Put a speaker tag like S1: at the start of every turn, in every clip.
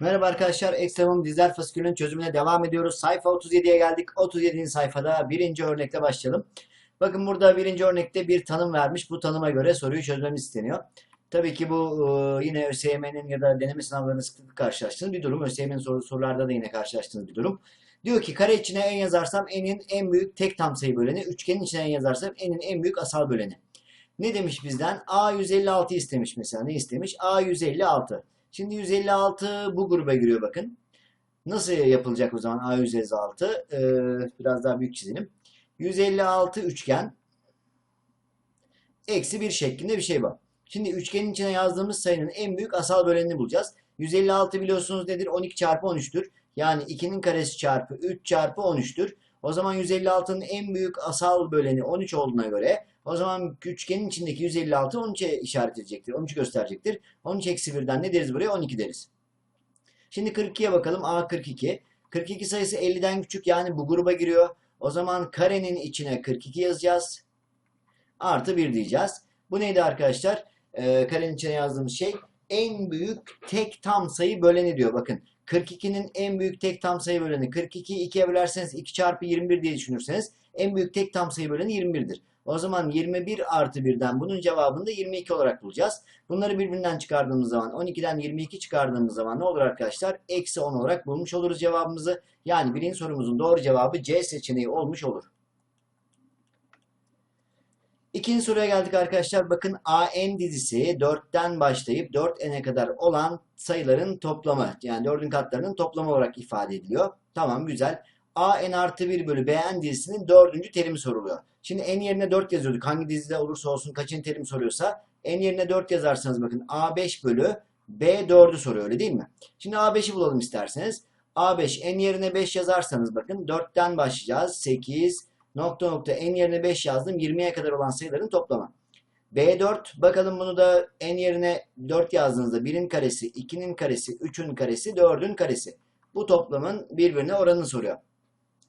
S1: Merhaba arkadaşlar, Ekstremum dizel fasikülün çözümüne devam ediyoruz. Sayfa 37'ye geldik. 37. sayfada birinci örnekle başlayalım. Bakın burada birinci örnekte bir tanım vermiş. Bu tanıma göre soruyu çözmemiz isteniyor. Tabii ki bu e, yine ÖSYM'nin ya da deneme sınavlarında sıklıkla karşılaştığınız bir durum. ÖSYM'nin soru, sorularda da yine karşılaştığınız bir durum. Diyor ki kare içine en yazarsam enin en büyük tek tam sayı böleni, üçgenin içine en yazarsam enin en büyük asal böleni. Ne demiş bizden? A 156 istemiş mesela. Ne istemiş? A 156. Şimdi 156 bu gruba giriyor bakın. Nasıl yapılacak o zaman A 156? Ee, biraz daha büyük çizelim. 156 üçgen eksi 1 şeklinde bir şey var. Şimdi üçgenin içine yazdığımız sayının en büyük asal bölenini bulacağız. 156 biliyorsunuz nedir? 12 çarpı 13'tür. Yani 2'nin karesi çarpı 3 çarpı 13'tür. O zaman 156'nın en büyük asal böleni 13 olduğuna göre o zaman üçgenin içindeki 156 13'e işaret edecektir. 13'ü gösterecektir. 13 eksi 1'den ne deriz buraya? 12 deriz. Şimdi 42'ye bakalım. A 42. 42 sayısı 50'den küçük yani bu gruba giriyor. O zaman karenin içine 42 yazacağız. Artı 1 diyeceğiz. Bu neydi arkadaşlar? Ee, karenin içine yazdığımız şey en büyük tek tam sayı böleni diyor. Bakın 42'nin en büyük tek tam sayı böleni 42'yi 2'ye bölerseniz 2 çarpı 21 diye düşünürseniz en büyük tek tam sayı böleni 21'dir. O zaman 21 artı 1'den bunun cevabını da 22 olarak bulacağız. Bunları birbirinden çıkardığımız zaman 12'den 22 çıkardığımız zaman ne olur arkadaşlar? Eksi 10 olarak bulmuş oluruz cevabımızı. Yani birinci sorumuzun doğru cevabı C seçeneği olmuş olur. İkinci soruya geldik arkadaşlar. Bakın AN dizisi 4'ten başlayıp 4n'e kadar olan sayıların toplamı. Yani 4'ün katlarının toplamı olarak ifade ediliyor. Tamam güzel. AN artı 1 bölü BN dizisinin dördüncü terimi soruluyor. Şimdi n yerine 4 yazıyorduk. Hangi dizide olursa olsun kaçıncı terim soruyorsa n yerine 4 yazarsanız bakın A5 bölü B4'ü soruyor öyle değil mi? Şimdi A5'i bulalım isterseniz. A5 n yerine 5 yazarsanız bakın 4'ten başlayacağız. 8 nokta nokta n yerine 5 yazdım. 20'ye kadar olan sayıların toplamı. B4 bakalım bunu da n yerine 4 yazdığınızda 1'in karesi, 2'nin karesi, 3'ün karesi, 4'ün karesi. Bu toplamın birbirine oranını soruyor.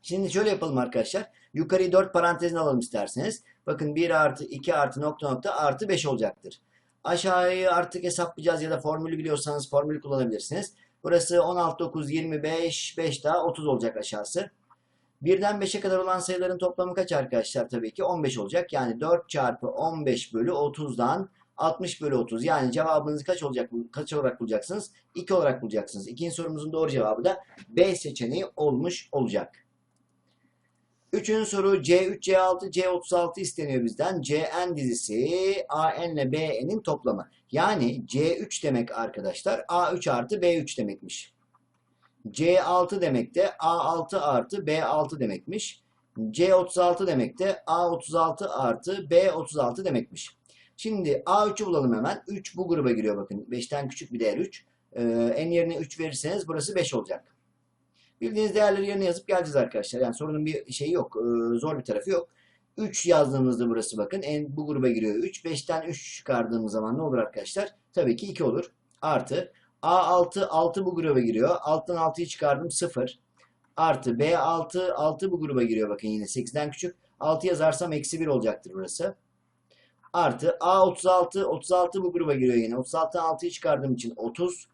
S1: Şimdi şöyle yapalım arkadaşlar. Yukarıyı 4 parantezine alalım isterseniz. Bakın 1 artı 2 artı nokta nokta artı 5 olacaktır. Aşağıyı artık hesaplayacağız ya da formülü biliyorsanız formülü kullanabilirsiniz. Burası 16, 9, 25, 5 daha 30 olacak aşağısı. 1'den 5'e kadar olan sayıların toplamı kaç arkadaşlar? Tabii ki 15 olacak. Yani 4 çarpı 15 bölü 30'dan 60 bölü 30. Yani cevabınızı kaç olacak? Kaç olarak bulacaksınız? 2 olarak bulacaksınız. İkinci sorumuzun doğru cevabı da B seçeneği olmuş olacak. Üçüncü soru C3, C6, C36 isteniyor bizden. CN dizisi AN ile BN'in toplamı. Yani C3 demek arkadaşlar A3 artı B3 demekmiş. C6 demek de A6 artı B6 demekmiş. C36 demek de A36 artı B36 demekmiş. Şimdi A3'ü bulalım hemen. 3 bu gruba giriyor bakın. 5'ten küçük bir değer 3. Ee, en yerine 3 verirseniz burası 5 olacak. Bildiğiniz değerleri yerine yazıp geleceğiz arkadaşlar. Yani sorunun bir şeyi yok. Ee, zor bir tarafı yok. 3 yazdığımızda burası bakın. En, bu gruba giriyor 3. 5'ten 3 çıkardığımız zaman ne olur arkadaşlar? Tabii ki 2 olur. Artı A6 6 bu gruba giriyor. Alttan 6'yı çıkardım 0. Artı B6 6 bu gruba giriyor bakın yine 8'den küçük. 6 yazarsam eksi 1 olacaktır burası. Artı A36 36 bu gruba giriyor yine. 36'dan 6'yı çıkardığım için 30.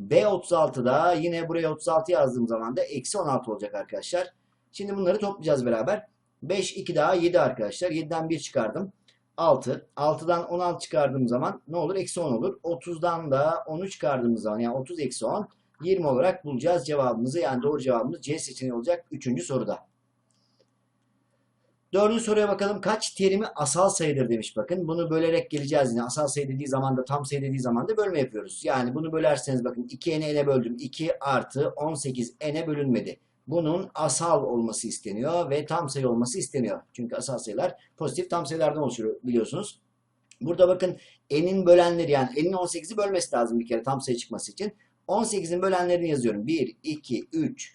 S1: B36'da yine buraya 36 yazdığım zaman da eksi 16 olacak arkadaşlar. Şimdi bunları toplayacağız beraber. 5, 2 daha 7 arkadaşlar. 7'den 1 çıkardım. 6. 6'dan 16 çıkardığım zaman ne olur? Eksi 10 olur. 30'dan da 10'u çıkardığımız zaman yani 30 eksi 10 20 olarak bulacağız cevabımızı. Yani doğru cevabımız C seçeneği olacak 3. soruda. Dördüncü soruya bakalım. Kaç terimi asal sayıdır demiş bakın. Bunu bölerek geleceğiz yine. Asal sayı dediği zaman da tam sayı dediği zaman da bölme yapıyoruz. Yani bunu bölerseniz bakın 2n'e n'e böldüm. 2 artı 18 n'e bölünmedi. Bunun asal olması isteniyor ve tam sayı olması isteniyor. Çünkü asal sayılar pozitif tam sayılardan oluşuyor biliyorsunuz. Burada bakın n'in bölenleri yani n'in 18'i bölmesi lazım bir kere tam sayı çıkması için. 18'in bölenlerini yazıyorum. 1, 2, 3,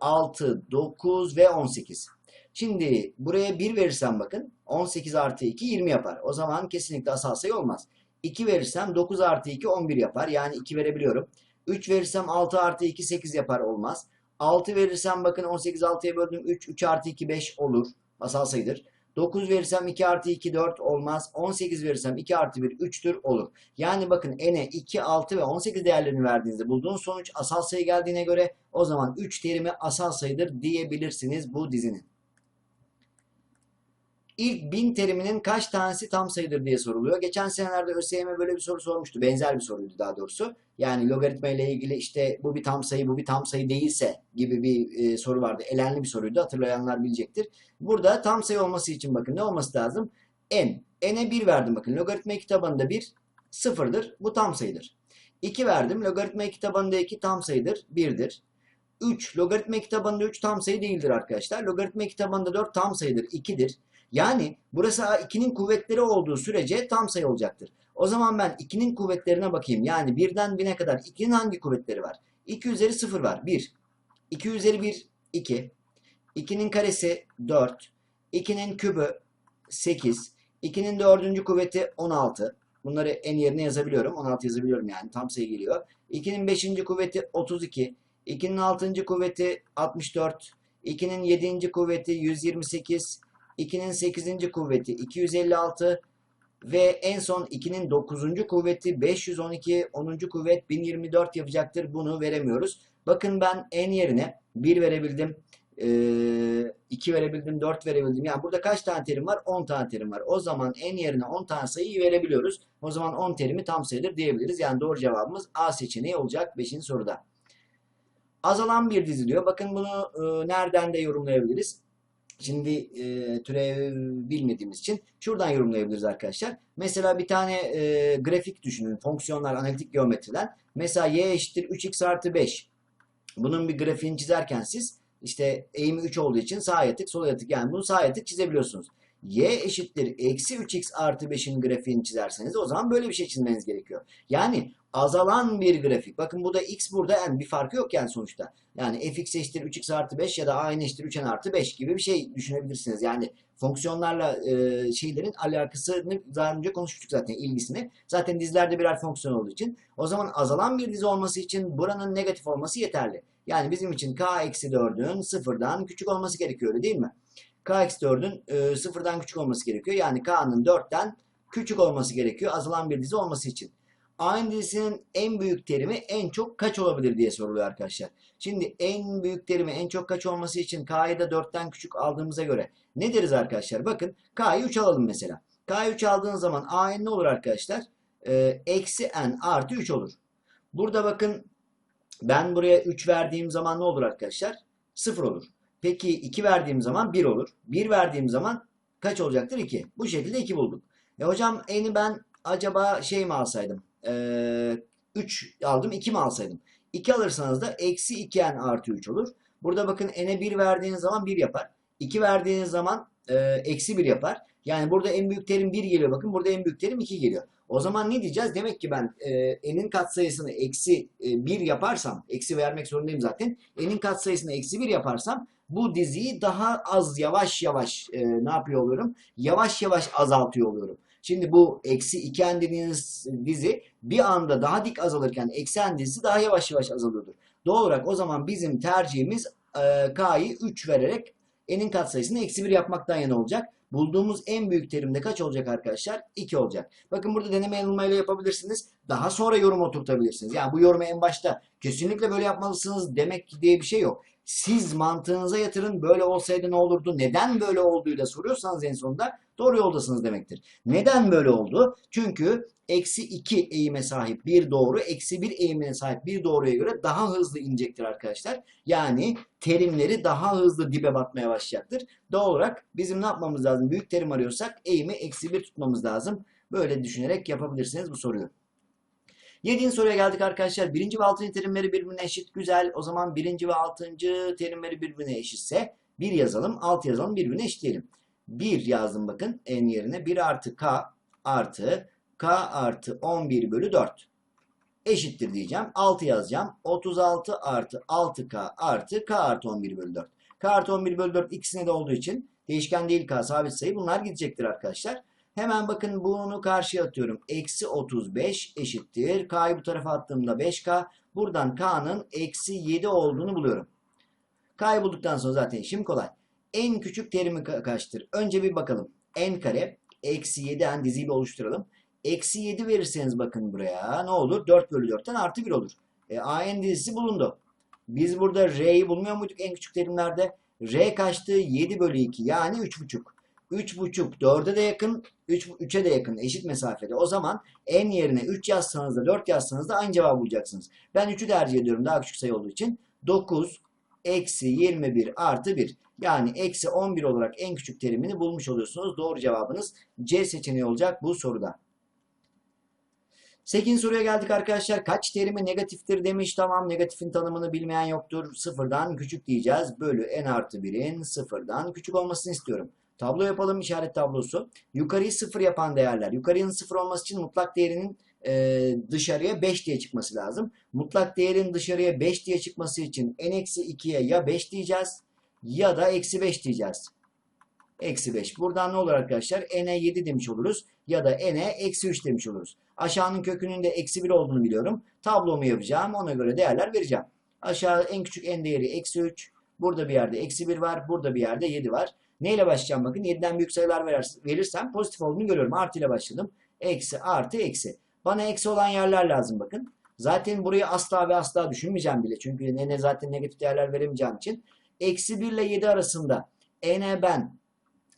S1: 6, 9 ve 18. Şimdi buraya 1 verirsem bakın 18 artı 2 20 yapar. O zaman kesinlikle asal sayı olmaz. 2 verirsem 9 artı 2 11 yapar. Yani 2 verebiliyorum. 3 verirsem 6 artı 2 8 yapar olmaz. 6 verirsem bakın 18 6'ya böldüm 3 3 artı 2 5 olur. Asal sayıdır. 9 verirsem 2 artı 2 4 olmaz. 18 verirsem 2 artı 1 3'tür olur. Yani bakın n'e 2, 6 ve 18 değerlerini verdiğinizde bulduğunuz sonuç asal sayı geldiğine göre o zaman 3 terimi asal sayıdır diyebilirsiniz bu dizinin. İlk 1000 teriminin kaç tanesi tam sayıdır diye soruluyor. Geçen senelerde ÖSYM böyle bir soru sormuştu. Benzer bir soruydu daha doğrusu. Yani logaritma ile ilgili işte bu bir tam sayı, bu bir tam sayı değilse gibi bir e, soru vardı. Elenli bir soruydu. Hatırlayanlar bilecektir. Burada tam sayı olması için bakın ne olması lazım? n. n'e 1 verdim bakın. Logaritma kitabında 1 sıfırdır. Bu tam sayıdır. 2 verdim. Logaritma kitabında 2 tam sayıdır. 1'dir. 3. Logaritma kitabında 3 tam sayı değildir arkadaşlar. Logaritma kitabında 4 tam sayıdır. 2'dir. Yani burası 2'nin kuvvetleri olduğu sürece tam sayı olacaktır. O zaman ben 2'nin kuvvetlerine bakayım. Yani 1'den 1000'e kadar 2'nin hangi kuvvetleri var? 2 üzeri 0 var. 1. 2 üzeri 1 2. 2'nin karesi 4. 2'nin kübü 8. 2'nin dördüncü kuvveti 16. Bunları en yerine yazabiliyorum. 16 yazabiliyorum yani. Tam sayı geliyor. 2'nin 5. kuvveti 32. 2'nin 6. kuvveti 64. 2'nin 7. kuvveti 128. 2'nin 8. kuvveti 256 ve en son 2'nin 9. kuvveti 512, 10. kuvvet 1024 yapacaktır. Bunu veremiyoruz. Bakın ben en yerine 1 verebildim, 2 verebildim, 4 verebildim. Yani burada kaç tane terim var? 10 tane terim var. O zaman en yerine 10 tane sayıyı verebiliyoruz. O zaman 10 terimi tam sayıdır diyebiliriz. Yani doğru cevabımız A seçeneği olacak 5. soruda. Azalan bir dizi diyor. Bakın bunu nereden de yorumlayabiliriz? Şimdi e, türev bilmediğimiz için şuradan yorumlayabiliriz arkadaşlar. Mesela bir tane e, grafik düşünün. Fonksiyonlar, analitik geometriden. Mesela y eşittir 3x artı 5. Bunun bir grafiğini çizerken siz işte eğimi 3 olduğu için sağ yatık, sol yatık yani bunu sağ yatık çizebiliyorsunuz. y eşittir eksi 3x artı 5'in grafiğini çizerseniz o zaman böyle bir şey çizmeniz gerekiyor. Yani azalan bir grafik. Bakın bu da x burada n bir farkı yok yani sonuçta. Yani fx eşittir 3x artı 5 ya da a eşittir 3n artı 5 gibi bir şey düşünebilirsiniz. Yani fonksiyonlarla e, şeylerin alakasını daha önce konuşmuştuk zaten ilgisini. Zaten dizilerde birer fonksiyon olduğu için. O zaman azalan bir dizi olması için buranın negatif olması yeterli. Yani bizim için k eksi 4'ün sıfırdan küçük olması gerekiyor değil mi? k eksi 4'ün e, sıfırdan küçük olması gerekiyor. Yani k'nın 4'ten küçük olması gerekiyor azalan bir dizi olması için. A'nın dizisinin en büyük terimi en çok kaç olabilir diye soruluyor arkadaşlar. Şimdi en büyük terimi en çok kaç olması için K'yı da 4'ten küçük aldığımıza göre ne deriz arkadaşlar? Bakın K'yı 3 alalım mesela. K'yı 3 aldığınız zaman A'nın ne olur arkadaşlar? Ee, eksi n artı 3 olur. Burada bakın ben buraya 3 verdiğim zaman ne olur arkadaşlar? 0 olur. Peki 2 verdiğim zaman 1 olur. 1 verdiğim zaman kaç olacaktır? 2. Bu şekilde 2 bulduk. E hocam n'i ben acaba şey mi alsaydım? Ee, 3 aldım 2 mi alsaydım? 2 alırsanız da eksi 2n artı 3 olur. Burada bakın n'e 1 verdiğiniz zaman 1 yapar. 2 verdiğiniz zaman e, eksi 1 yapar. Yani burada en büyük terim 1 geliyor bakın. Burada en büyük terim 2 geliyor. O zaman ne diyeceğiz? Demek ki ben e, n'in katsayısını eksi e, 1 yaparsam, eksi vermek zorundayım zaten. n'in katsayısını eksi 1 yaparsam bu diziyi daha az yavaş yavaş e, ne yapıyor oluyorum? Yavaş yavaş azaltıyor oluyorum. Şimdi bu eksi 2n dediğiniz dizi bir anda daha dik azalırken eksi n dizisi daha yavaş yavaş azalıyordur. Doğal olarak o zaman bizim tercihimiz e, k'yı 3 vererek n'in katsayısını eksi 1 yapmaktan yana olacak. Bulduğumuz en büyük terimde kaç olacak arkadaşlar? 2 olacak. Bakın burada deneme yanılmayla yapabilirsiniz. Daha sonra yorum oturtabilirsiniz. Yani bu yorumu en başta kesinlikle böyle yapmalısınız demek diye bir şey yok. Siz mantığınıza yatırın böyle olsaydı ne olurdu? Neden böyle olduğuyla soruyorsanız en sonunda doğru yoldasınız demektir. Neden böyle oldu? Çünkü eksi 2 eğime sahip bir doğru eksi 1 eğimine sahip bir doğruya göre daha hızlı inecektir arkadaşlar. Yani terimleri daha hızlı dibe batmaya başlayacaktır. Doğal olarak bizim ne yapmamız lazım? Büyük terim arıyorsak eğimi eksi 1 tutmamız lazım. Böyle düşünerek yapabilirsiniz bu soruyu. Yediğin soruya geldik arkadaşlar. Birinci ve altıncı terimleri birbirine eşit. Güzel. O zaman birinci ve altıncı terimleri birbirine eşitse bir yazalım. Alt yazalım. Birbirine eşitleyelim. 1 yazdım bakın en yerine. 1 artı k artı k artı 11 bölü 4 eşittir diyeceğim. 6 yazacağım. 36 artı 6k artı k artı 11 bölü 4. k artı 11 bölü 4 ikisine de olduğu için değişken değil k sabit sayı bunlar gidecektir arkadaşlar. Hemen bakın bunu karşıya atıyorum. Eksi 35 eşittir. K'yı bu tarafa attığımda 5K. Buradan K'nın eksi 7 olduğunu buluyorum. K'yı bulduktan sonra zaten işim kolay. en küçük terimi ka- kaçtır? Önce bir bakalım. n kare eksi 7 en diziyi bir oluşturalım. Eksi 7 verirseniz bakın buraya ne olur? 4 bölü 4'ten artı 1 olur. E, an dizisi bulundu. Biz burada r'yi bulmuyor muyduk en küçük terimlerde? r kaçtı? 7 bölü 2 yani 3,5. 3,5 4'e de yakın, 3, 3'e de yakın eşit mesafede. O zaman n yerine 3 yazsanız da 4 yazsanız da aynı cevabı bulacaksınız. Ben 3'ü tercih ediyorum daha küçük sayı olduğu için. 9 eksi 21 artı 1. Yani eksi 11 olarak en küçük terimini bulmuş oluyorsunuz. Doğru cevabınız C seçeneği olacak bu soruda. 8. soruya geldik arkadaşlar. Kaç terimi negatiftir demiş. Tamam negatifin tanımını bilmeyen yoktur. Sıfırdan küçük diyeceğiz. Bölü n artı 1'in sıfırdan küçük olmasını istiyorum. Tablo yapalım işaret tablosu. Yukarıyı sıfır yapan değerler. Yukarının sıfır olması için mutlak değerinin e, dışarıya 5 diye çıkması lazım. Mutlak değerin dışarıya 5 diye çıkması için n-2'ye ya 5 diyeceğiz ya da eksi 5 diyeceğiz. Eksi 5. Buradan ne olur arkadaşlar? n'e 7 demiş oluruz ya da n'e eksi 3 demiş oluruz. Aşağının kökünün de eksi 1 olduğunu biliyorum. Tablomu yapacağım. Ona göre değerler vereceğim. Aşağı en küçük n değeri eksi 3. Burada bir yerde eksi 1 var. Burada bir yerde 7 var. Neyle başlayacağım bakın. 7'den büyük sayılar verirsem pozitif olduğunu görüyorum. Artı ile başladım. Eksi artı eksi. Bana eksi olan yerler lazım bakın. Zaten burayı asla ve asla düşünmeyeceğim bile. Çünkü n'e zaten negatif değerler veremeyeceğim için. Eksi 1 ile 7 arasında n'e ben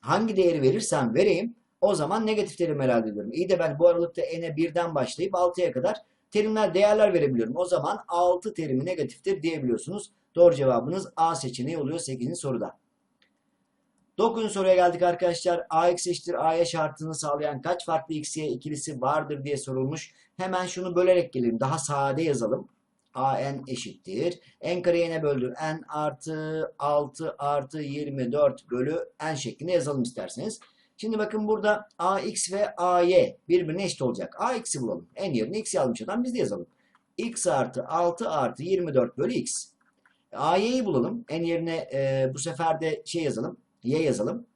S1: hangi değeri verirsem vereyim o zaman negatif terim herhalde ediyorum. İyi de ben bu aralıkta n'e 1'den başlayıp 6'ya kadar terimler değerler verebiliyorum. O zaman 6 terimi negatiftir diyebiliyorsunuz. Doğru cevabınız A seçeneği oluyor 8. soruda. 9. soruya geldik arkadaşlar. A x eşittir A'ya şartını sağlayan kaç farklı x'ye ikilisi vardır diye sorulmuş. Hemen şunu bölerek gelelim. Daha sade yazalım. A n eşittir. n kareye ne böldür? n artı 6 artı 24 bölü n şeklinde yazalım isterseniz. Şimdi bakın burada ax ve ay birbirine eşit olacak. ax'i bulalım. n yerine x yazmış adam biz de yazalım. x artı 6 artı 24 bölü x. ay'yi bulalım. n yerine e, bu sefer de şey yazalım. Y yazalım.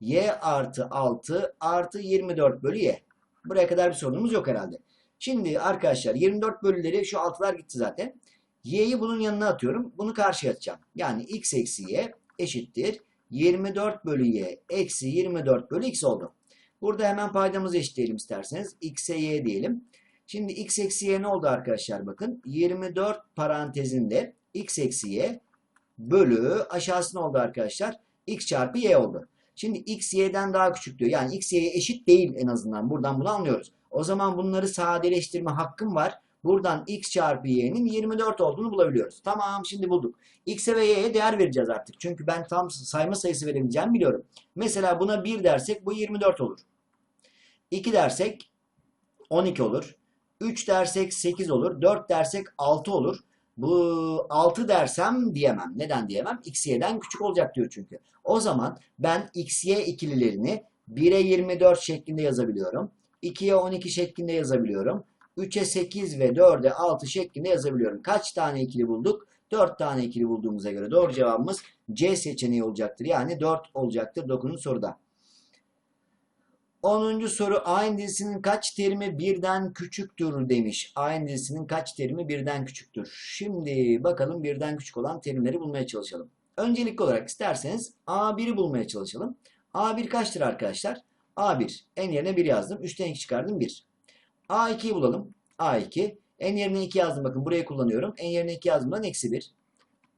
S1: y artı 6 artı 24 bölü y. Buraya kadar bir sorunumuz yok herhalde. Şimdi arkadaşlar 24 bölüleri şu altılar gitti zaten. y'yi bunun yanına atıyorum. Bunu karşıya atacağım. Yani x eksi y eşittir. 24 bölü y eksi 24 bölü x oldu. Burada hemen paydamızı eşitleyelim isterseniz. x'e y diyelim. Şimdi x eksi y ne oldu arkadaşlar bakın. 24 parantezinde x eksi y bölü aşağısı ne oldu arkadaşlar? X çarpı y oldu. Şimdi x y'den daha küçük diyor. Yani x y'ye eşit değil en azından. Buradan bunu anlıyoruz. O zaman bunları sadeleştirme hakkım var. Buradan x çarpı y'nin 24 olduğunu bulabiliyoruz. Tamam şimdi bulduk. x'e ve y'ye değer vereceğiz artık. Çünkü ben tam sayma sayısı verebileceğimi biliyorum. Mesela buna 1 dersek bu 24 olur. 2 dersek 12 olur. 3 dersek 8 olur. 4 dersek 6 olur. Bu 6 dersem diyemem. Neden diyemem? x y'den küçük olacak diyor çünkü. O zaman ben x y ikililerini 1'e 24 şeklinde yazabiliyorum. 2'ye 12 şeklinde yazabiliyorum. 3'e 8 ve 4'e 6 şeklinde yazabiliyorum. Kaç tane ikili bulduk? 4 tane ikili bulduğumuza göre doğru cevabımız C seçeneği olacaktır. Yani 4 olacaktır 9. soruda. 10. soru aynı dizisinin kaç terimi birden küçüktür demiş. Aynı dizisinin kaç terimi birden küçüktür. Şimdi bakalım birden küçük olan terimleri bulmaya çalışalım. Öncelikli olarak isterseniz A1'i bulmaya çalışalım. A1 kaçtır arkadaşlar? A1. En yerine 1 yazdım. 3'ten 2 çıkardım 1. A2'yi bulalım. A2. En yerine 2 yazdım. Bakın burayı kullanıyorum. En yerine 2 yazdığımdan eksi 1.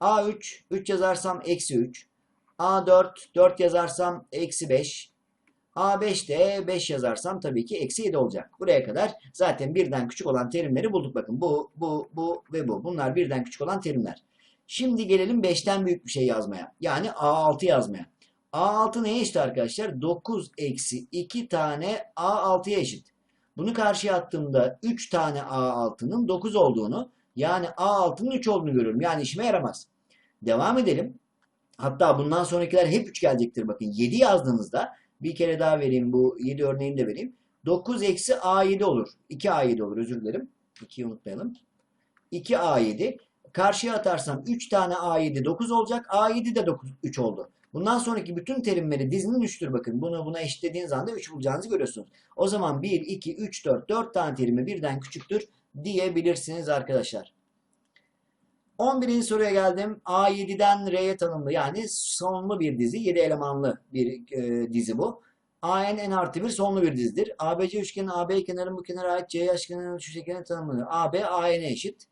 S1: A3. 3 yazarsam eksi 3. A4. 4 yazarsam eksi 5. A5 de 5 yazarsam tabii ki eksi 7 olacak. Buraya kadar zaten birden küçük olan terimleri bulduk. Bakın bu, bu, bu ve bu. Bunlar birden küçük olan terimler. Şimdi gelelim 5'ten büyük bir şey yazmaya. Yani A6 yazmaya. A6 neye eşit arkadaşlar? 9 eksi 2 tane A6'ya eşit. Bunu karşıya attığımda 3 tane A6'nın 9 olduğunu yani A6'nın 3 olduğunu görüyorum. Yani işime yaramaz. Devam edelim. Hatta bundan sonrakiler hep 3 gelecektir. Bakın 7 yazdığınızda bir kere daha vereyim bu 7 örneğini de vereyim. 9 eksi A7 olur. 2A7 olur özür dilerim. 2'yi unutmayalım. 2A7. Karşıya atarsam 3 tane A7 9 olacak. A7 de 9, 3 oldu. Bundan sonraki bütün terimleri dizinin 3'tür bakın. Bunu buna eşitlediğiniz anda 3 bulacağınızı görüyorsunuz. O zaman 1, 2, 3, 4, 4 tane terimi birden küçüktür diyebilirsiniz arkadaşlar. 11. soruya geldim. A7'den R'ye tanımlı yani sonlu bir dizi. 7 elemanlı bir e, dizi bu. AN n artı 1 sonlu bir dizidir. ABC üçgenin AB kenarının bu kenara ait C üçgeninin şu şekilde tanımlanır. AB AN'e eşit.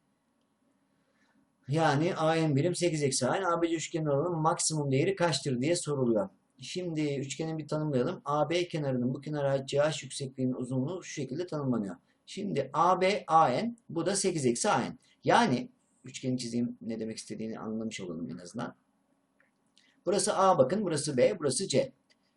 S1: Yani AN birim 8 eksi AN. ABC üçgenin alanının maksimum değeri kaçtır diye soruluyor. Şimdi üçgeni bir tanımlayalım. AB kenarının bu kenara ait CH yüksekliğinin uzunluğu şu şekilde tanımlanıyor. Şimdi AB AN bu da 8 eksi AN. Yani üçgeni çizeyim ne demek istediğini anlamış olalım en azından. Burası A bakın burası B burası C.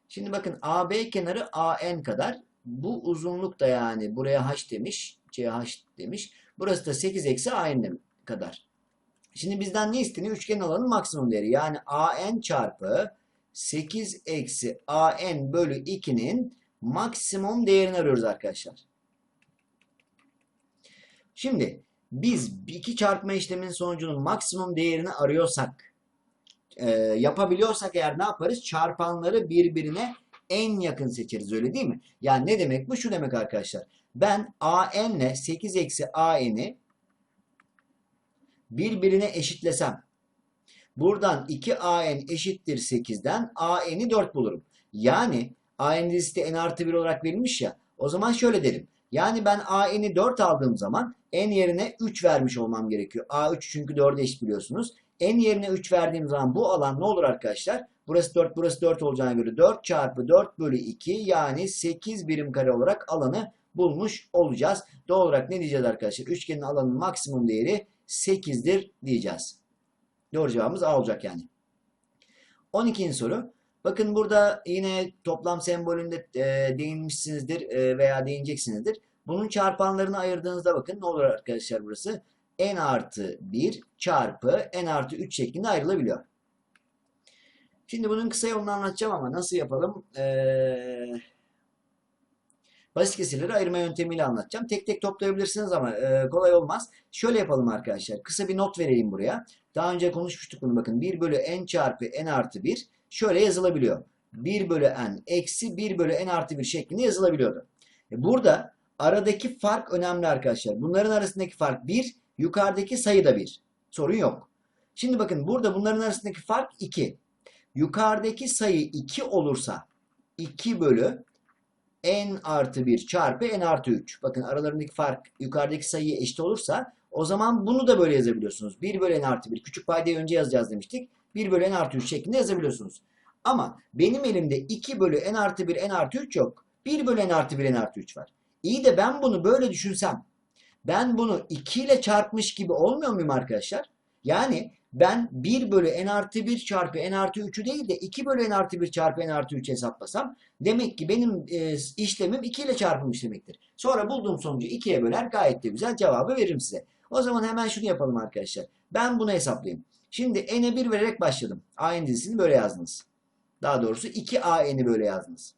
S1: Şimdi bakın AB kenarı AN kadar. Bu uzunluk da yani buraya H demiş. CH demiş. Burası da 8 eksi AN kadar. Şimdi bizden ne isteniyor? Üçgen alanın maksimum değeri. Yani AN çarpı 8 eksi AN bölü 2'nin maksimum değerini arıyoruz arkadaşlar. Şimdi biz iki çarpma işleminin sonucunun maksimum değerini arıyorsak e, yapabiliyorsak eğer ne yaparız? Çarpanları birbirine en yakın seçeriz öyle değil mi? Yani ne demek bu? Şu demek arkadaşlar. Ben AN ile 8 eksi AN'i birbirine eşitlesem buradan 2AN eşittir 8'den AN'i 4 bulurum. Yani AN dizisi n artı 1 olarak verilmiş ya. O zaman şöyle derim. Yani ben AN'i 4 aldığım zaman n yerine 3 vermiş olmam gerekiyor. A3 çünkü 4'e eşit biliyorsunuz. n yerine 3 verdiğim zaman bu alan ne olur arkadaşlar? Burası 4, burası 4 olacağına göre 4 çarpı 4 bölü 2 yani 8 birim kare olarak alanı bulmuş olacağız. Doğal olarak ne diyeceğiz arkadaşlar? Üçgenin alanının maksimum değeri 8'dir diyeceğiz. Doğru cevabımız A olacak yani. 12. soru. Bakın burada yine toplam sembolünde e, değinmişsinizdir e, veya değineceksinizdir. Bunun çarpanlarını ayırdığınızda bakın ne olur arkadaşlar burası? n artı 1 çarpı n artı 3 şeklinde ayrılabiliyor. Şimdi bunun kısa yolunu anlatacağım ama nasıl yapalım? Ee, basit kesirleri ayırma yöntemiyle anlatacağım. Tek tek toplayabilirsiniz ama e, kolay olmaz. Şöyle yapalım arkadaşlar. Kısa bir not vereyim buraya. Daha önce konuşmuştuk bunu bakın. 1 bölü n çarpı n artı 1 şöyle yazılabiliyor. 1 bölü n eksi 1 bölü n artı 1 şeklinde yazılabiliyordu. E burada aradaki fark önemli arkadaşlar. Bunların arasındaki fark 1, yukarıdaki sayı da 1. Sorun yok. Şimdi bakın burada bunların arasındaki fark 2. Yukarıdaki sayı 2 olursa 2 bölü n artı 1 çarpı n artı 3. Bakın aralarındaki fark yukarıdaki sayıya eşit olursa o zaman bunu da böyle yazabiliyorsunuz. 1 bölü n artı 1. Küçük paydayı önce yazacağız demiştik. 1 bölü n artı 3 şeklinde yazabiliyorsunuz. Ama benim elimde 2 bölü n artı 1 n artı 3 yok. 1 bölü n artı 1 n artı 3 var. İyi de ben bunu böyle düşünsem ben bunu 2 ile çarpmış gibi olmuyor muyum arkadaşlar? Yani ben 1 bölü n artı 1 çarpı n artı 3'ü değil de 2 bölü n artı 1 çarpı n artı 3 hesaplasam demek ki benim e, işlemim 2 ile çarpılmış demektir. Sonra bulduğum sonucu 2'ye böler gayet de güzel cevabı veririm size. O zaman hemen şunu yapalım arkadaşlar. Ben bunu hesaplayayım. Şimdi n'e 1 vererek başladım. AN dizisini böyle yazdınız. Daha doğrusu 2AN'i böyle yazdınız.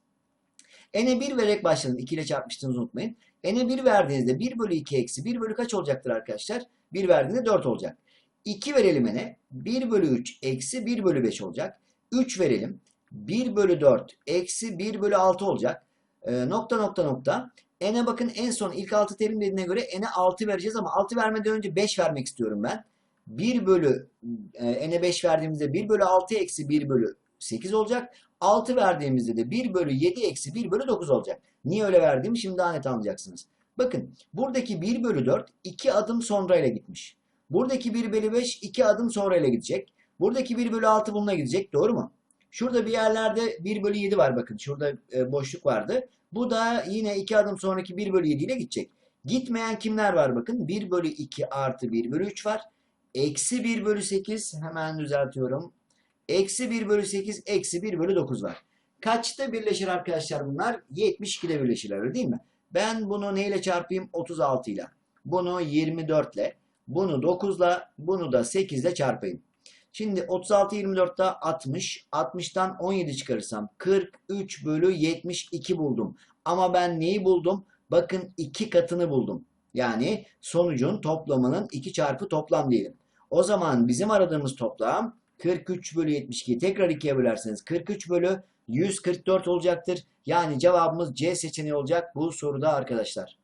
S1: N'e 1 vererek başladım. 2 ile çarpmıştınız unutmayın. N'e 1 verdiğinizde 1 bölü 2 eksi 1 bölü kaç olacaktır arkadaşlar? 1 verdiğinde 4 olacak. 2 verelim n'e. 1 bölü 3 eksi 1 bölü 5 olacak. 3 verelim. 1 bölü 4 eksi 1 bölü 6 olacak. E, nokta nokta nokta. N'e bakın en son ilk 6 terim dediğine göre n'e 6 vereceğiz ama 6 vermeden önce 5 vermek istiyorum ben. 1 bölü e, n'e 5 verdiğimizde 1 bölü 6 eksi 1 bölü 8 olacak. 6 verdiğimizde de 1 bölü 7 eksi 1 bölü 9 olacak. Niye öyle verdiğimi şimdi daha net anlayacaksınız. Bakın buradaki 1 bölü 4 2 adım sonra ile gitmiş. Buradaki 1 bölü 5 2 adım sonra ile gidecek. Buradaki 1 bölü 6 bununla gidecek. Doğru mu? Şurada bir yerlerde 1 bölü 7 var bakın. Şurada e, boşluk vardı. Bu da yine 2 adım sonraki 1 bölü 7 ile gidecek. Gitmeyen kimler var bakın. 1 bölü 2 artı 1 bölü 3 var. Eksi 1 bölü 8 hemen düzeltiyorum. Eksi 1 bölü 8 eksi 1 bölü 9 var. Kaçta birleşir arkadaşlar bunlar? 72'de birleşirler öyle değil mi? Ben bunu neyle çarpayım? 36 ile. Bunu 24 ile. Bunu 9 ile. Bunu da 8 ile çarpayım. Şimdi 36 24'te 60. 60'tan 17 çıkarırsam 43 bölü 72 buldum. Ama ben neyi buldum? Bakın 2 katını buldum. Yani sonucun toplamının 2 çarpı toplam diyelim. O zaman bizim aradığımız toplam 43 bölü 72 tekrar 2'ye bölerseniz 43 bölü 144 olacaktır. Yani cevabımız C seçeneği olacak bu soruda arkadaşlar.